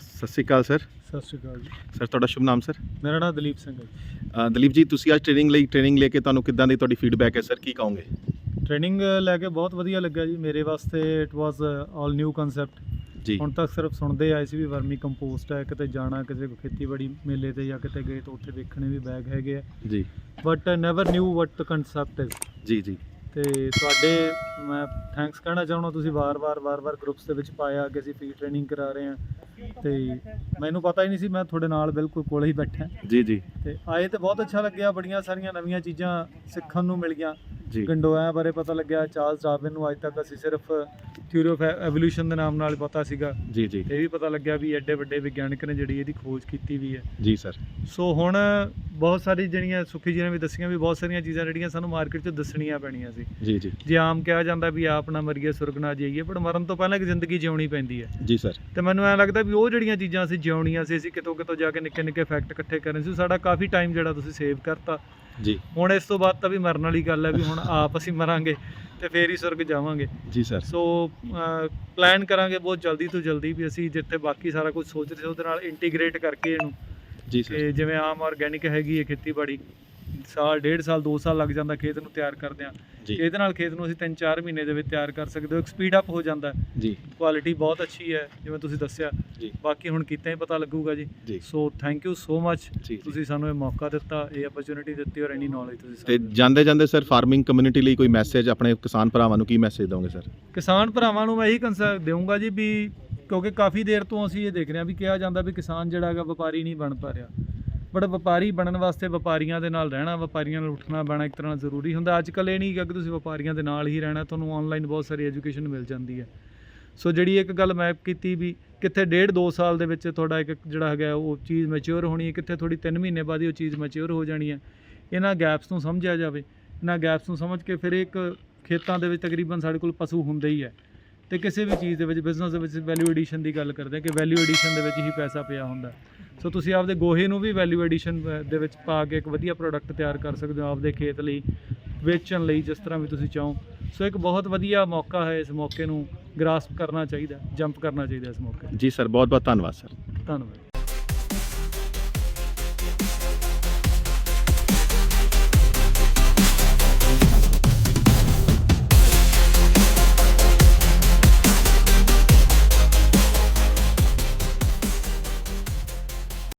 ਸਤਿ ਸ਼੍ਰੀ ਅਕਾਲ ਸਰ। ਸਤਿ ਸ਼੍ਰੀ ਅਕਾਲ ਜੀ। ਸਰ ਤੁਹਾਡਾ ਸ਼ੁਭ ਨਾਮ ਸਰ? ਮੇਰਾ ਨਾਮ ਦਲੀਪ ਸਿੰਘ ਹੈ ਅ, ਦਲੀਪ ਜੀ ਤੁਸੀਂ ਅੱਜ ਟ੍ਰੇਨਿੰਗ ਲਈ ਟ੍ਰੇਨਿੰਗ ਲੈ ਕੇ ਤੁਹਾਨੂੰ ਕਿੱਦਾਂ ਦੀ ਤੁਹਾਡੀ ਫੀਡਬੈਕ ਹੈ ਸਰ? ਕੀ ਕਹੋਗੇ? ਟ੍ਰੇਨਿੰਗ ਲੈ ਕੇ ਬਹੁਤ ਵਧੀਆ ਲੱਗਾ ਜੀ। ਮੇਰੇ ਵਾਸਤੇ it was all new concept ਜੀ। ਹੁਣ ਤੱਕ ਸਿਰਫ ਸੁਣਦੇ ਆਏ ਸੀ ਵੀ ਵਰਮੀ ਕੰਪੋਸਟ ਹੈ ਕਿਤੇ ਜਾਣਾ ਕਿਸੇ ਖੇਤੀਬਾੜੀ ਮੇਲੇ ਤੇ ਜਾਂ ਕਿਤੇ ਗਏ ਤਾਂ ਉੱਥੇ ਦੇਖਣੇ ਵੀ ਬੈਗ ਹੈਗੇ ਆ। ਜੀ। But never knew what the concept is ਜੀ ਜੀ। ਤੇ ਤੁਹਾਡੇ ਮੈਂ ਥੈਂਕਸ ਕਹਿਣਾ ਚਾਹੁੰਦਾ ਤੁਸੀਂ ਵਾਰ-ਵਾਰ ਵਾਰ-ਵਾਰ ਗਰੁੱਪਸ ਦੇ ਵਿੱਚ ਪਾਇਆ ਕਿ ਅਸੀਂ ਫੀ ਟ੍ਰੇਨਿੰਗ ਕਰਾ ਰਹੇ ਹਾਂ। ਤੇ ਮੈਨੂੰ ਪਤਾ ਹੀ ਨਹੀਂ ਸੀ ਮੈਂ ਤੁਹਾਡੇ ਨਾਲ ਬਿਲਕੁਲ ਕੋਲੇ ਹੀ ਬੈਠਾ। ਜੀ ਜੀ। ਤੇ ਆਏ ਤੇ ਬਹੁਤ ਅੱਛਾ ਲੱਗਿਆ ਬੜੀਆਂ ਸਾਰੀਆਂ ਨਵੀਆਂ ਚੀਜ਼ਾਂ ਸਿੱਖਣ ਨੂੰ ਮਿਲ ਗਈਆਂ ਜੀ। ਗੰਡੋਇਆ ਬਾਰੇ ਪਤਾ ਲੱਗਿਆ ਚਾਰਲਸ ਡਾਰਵਿਨ ਨੂੰ ਅੱਜ ਤੱਕ ਅਸੀਂ ਸਿਰਫ ਥਿਊਰੀ ਆਫ ਐਵੋਲੂਸ਼ਨ ਦੇ ਨਾਮ ਨਾਲ ਪਤਾ ਸੀਗਾ। ਜੀ ਜੀ। ਇਹ ਵੀ ਪਤਾ ਲੱਗਿਆ ਵੀ ਐਡੇ ਵੱਡੇ ਵਿਗਿਆਨਕ ਨੇ ਜਿਹੜੀ ਇਹਦੀ ਖੋਜ ਕੀਤੀ ਵੀ ਹੈ। ਜੀ ਸਰ। ਸੋ ਹੁਣ ਬਹੁਤ ਸਾਰੀ ਜਿਹੜੀਆਂ ਸੁਖੀ ਜੀ ਨੇ ਵੀ ਦੱਸੀਆਂ ਵੀ ਬਹੁਤ ਸਾਰੀਆਂ ਚੀਜ਼ਾਂ ਜਿਹੜੀਆਂ ਸਾਨੂੰ ਮਾਰਕੀਟ 'ਚ ਦੱਸਣੀਆਂ ਪੈਣੀਆਂ ਸੀ। ਜੀ ਜੀ। ਜੇ ਆਮ ਕਿਹਾ ਜਾਂਦਾ ਵੀ ਆਪ ਨਾ ਮਰੀਏ ਸੁਰਗ ਨਾ ਜਾਈਏ ਪਰ ਮਰਨ ਤੋਂ ਪਹਿਲਾਂ ਇੱਕ ਜ਼ਿੰਦਗੀ ਜਿਉਣੀ ਪੈਂਦੀ ਹੈ। ਜੀ ਸਰ। ਤੇ ਮੈਨੂੰ ਐਂ ਲੱਗਦਾ ਵੀ ਉਹ ਜਿਹੜੀਆਂ ਚੀਜ਼ਾਂ ਅਸੀਂ ਜਿਉਣੀਆਂ ਸੀ ਅਸੀਂ ਕਿਤੋਂ ਕਿਤੋਂ ਜਾ ਕੇ ਨਿੱਕੇ ਨਿੱਕੇ ਫੈਕਟ ਇਕੱਠੇ ਕਰਨੇ ਸੀ ਸਾਡਾ ਕਾਫੀ ਟਾਈਮ ਜਿਹੜਾ ਤੁਸੀਂ ਸੇਵ ਕਰਤਾ। ਜੀ। ਹੁਣ ਇਸ ਤੋਂ ਬਾਅਦ ਤਾਂ ਵੀ ਮਰਨ ਵਾਲੀ ਗੱਲ ਹੈ ਵੀ ਹੁਣ ਆਪ ਅਸੀਂ ਮਰਾਂਗੇ ਤੇ ਫੇਰ ਹੀ ਸੁਰਗ ਜਾਵਾਂਗੇ। ਜੀ ਸਰ। ਸੋ ਪਲਾਨ ਕਰਾਂਗੇ ਬਹੁਤ ਜਲਦੀ ਤੋਂ ਜਲਦੀ ਵੀ ਅਸੀਂ ਜਿੱਥੇ ਬਾਕੀ ਸਾਰਾ ਕੁਝ ਸੋਚ ਰਹੇ ਸੀ ਉਹਦੇ ਨਾਲ ਇੰਟੀਗ੍ਰੇਟ ਕਰਕੇ ਇਹਨੂੰ। ਜੀ ਸਰ। ਜਿਵੇਂ ਆਮ ਆਰਗੈਨਿਕ ਹੈਗੀ ਹੈ ਖੇਤੀਬਾੜੀ ਸਾਲ ਡੇਢ ਸਾਲ 2 ਸਾਲ ਲੱਗ ਜਾਂਦਾ ਖੇਤ ਨੂੰ ਤਿਆਰ ਕਰਦਿਆਂ ਜੀ। ਇਹਦੇ ਨਾਲ ਖੇਤ ਨੂੰ ਅਸੀਂ 3-4 ਮਹੀਨੇ ਦੇ ਵਿੱਚ ਤਿਆਰ ਕਰ ਸਕਦੇ ਹੋ। ਸਪੀਡ ਅਪ ਹੋ ਜਾਂਦਾ ਜੀ। ਕੁਆਲਿਟੀ ਬਹੁਤ ਅੱਛੀ ਹੈ ਜਿਵੇਂ ਤੁਸੀਂ ਦੱਸਿਆ। ਜੀ। ਬਾਕੀ ਹੁਣ ਕੀਤਾ ਹੀ ਪਤਾ ਲੱਗੂਗਾ ਜੀ। ਸੋ ਥੈਂਕ ਯੂ ਸੋ ਮੱਚ ਤੁਸੀਂ ਸਾਨੂੰ ਇਹ ਮੌਕਾ ਦਿੱਤਾ ਇਹ ਓਪਰਚ्युनिटी ਦਿੱਤੀ ਔਰ ਇੰਨੀ ਨੌਲੇਜ ਤੁਸੀਂ ਤੇ ਜਾਂਦੇ ਜਾਂਦੇ ਸਰ ਫਾਰਮਿੰਗ ਕਮਿਊਨਿਟੀ ਲਈ ਕੋਈ ਮੈਸੇਜ ਆਪਣੇ ਕਿਸਾਨ ਭਰਾਵਾਂ ਨੂੰ ਕੀ ਮੈਸੇਜ ਦੋਗੇ ਸਰ? ਕਿਸਾਨ ਭਰਾਵਾਂ ਨੂੰ ਮੈਂ ਇਹੀ ਕੰਸਰ ਦੇਵਾਂਗਾ ਜੀ ਵੀ ਕਿਉਂਕਿ ਕਾਫੀ ਦੇਰ ਤੋਂ ਅਸੀਂ ਇਹ ਦੇਖ ਰਹੇ ਹਾਂ ਵੀ ਕਿਹਾ ਜਾਂਦਾ ਵੀ ਕਿਸਾਨ ਜਿਹੜਾ ਹੈਗਾ ਵਪਾਰੀ ਨਹੀਂ ਬਣ ਪਾ ਰਿਹਾ। ਬਟ ਵਪਾਰੀ ਬਣਨ ਵਾਸਤੇ ਵਪਾਰੀਆਂ ਦੇ ਨਾਲ ਰਹਿਣਾ, ਵਪਾਰੀਆਂ ਨਾਲ ਉੱਠਣਾ ਬਹਿਣਾ ਇੱਕ ਤਰ੍ਹਾਂ ਜ਼ਰੂਰੀ ਹੁੰਦਾ। ਅੱਜ ਕੱਲ੍ਹ ਇਹ ਨਹੀਂ ਹੈਗਾ ਕਿ ਤੁਸੀਂ ਵਪਾਰੀਆਂ ਦੇ ਨਾਲ ਹੀ ਰਹਿਣਾ, ਤੁਹਾਨੂੰ ਆਨਲਾਈਨ ਬਹੁਤ ਸਾਰੀ ਐਜੂਕੇਸ਼ਨ ਮਿਲ ਜਾਂਦੀ ਹੈ। ਸੋ ਜਿਹੜੀ ਇੱਕ ਗੱਲ ਮੈਪ ਕੀਤੀ ਵੀ ਕਿੱਥੇ ਡੇਢ ਦੋ ਸਾਲ ਦੇ ਵਿੱਚ ਤੁਹਾਡਾ ਇੱਕ ਜਿਹੜਾ ਹੈਗਾ ਉਹ ਚੀਜ਼ ਮੈਚੁਰ ਹੋਣੀ ਹੈ, ਕਿੱਥੇ ਥੋੜੀ 3 ਮਹੀਨੇ ਬਾਅਦ ਹੀ ਉਹ ਚੀਜ਼ ਮੈਚੁਰ ਹੋ ਜਾਣੀ ਹੈ। ਇਹਨਾਂ ਗੈਪਸ ਨੂੰ ਸਮਝਿਆ ਜਾਵੇ, ਇਹਨਾਂ ਗੈਪਸ ਨੂੰ ਸਮਝ ਕੇ ਫਿਰ ਇੱਕ ਖੇਤਾਂ ਦੇ ਵਿੱਚ ਤਕਰੀਬਨ ਸਾਡੇ ਕੋਲ ਪਸ਼ੂ ਹੁੰਦੇ ਹੀ ਹੈ। ਤੇ ਕਿਸੇ ਵੀ ਚੀਜ਼ ਦੇ ਵਿੱਚ ਬਿਜ਼ਨਸ ਦੇ ਵਿੱਚ ਵੈਲਿਊ ਐਡੀਸ਼ਨ ਦੀ ਗੱਲ ਕਰਦੇ ਹਾਂ ਕਿ ਵੈਲਿਊ ਐਡੀਸ਼ਨ ਦੇ ਵਿੱਚ ਹੀ ਪੈਸਾ ਪਿਆ ਹੁੰਦਾ ਸੋ ਤੁਸੀਂ ਆਪਦੇ ਗੋਹੇ ਨੂੰ ਵੀ ਵੈਲਿਊ ਐਡੀਸ਼ਨ ਦੇ ਵਿੱਚ ਪਾ ਕੇ ਇੱਕ ਵਧੀਆ ਪ੍ਰੋਡਕਟ ਤਿਆਰ ਕਰ ਸਕਦੇ ਹੋ ਆਪਦੇ ਖੇਤ ਲਈ ਵੇਚਣ ਲਈ ਜਿਸ ਤਰ੍ਹਾਂ ਵੀ ਤੁਸੀਂ ਚਾਹੋ। ਸੋ ਇੱਕ ਬਹੁਤ ਵਧੀਆ ਮੌਕਾ ਹੈ ਇਸ ਮੌਕੇ ਨੂੰ ਗ੍ਰਾਸਪ ਕਰਨਾ ਚਾਹੀਦਾ ਜੰਪ ਕਰਨਾ ਚਾਹੀਦਾ ਇਸ ਮੌਕੇ। ਜੀ ਸਰ ਬਹੁਤ ਬਹੁਤ ਧੰਨਵਾਦ ਸਰ ਧੰਨਵਾਦ।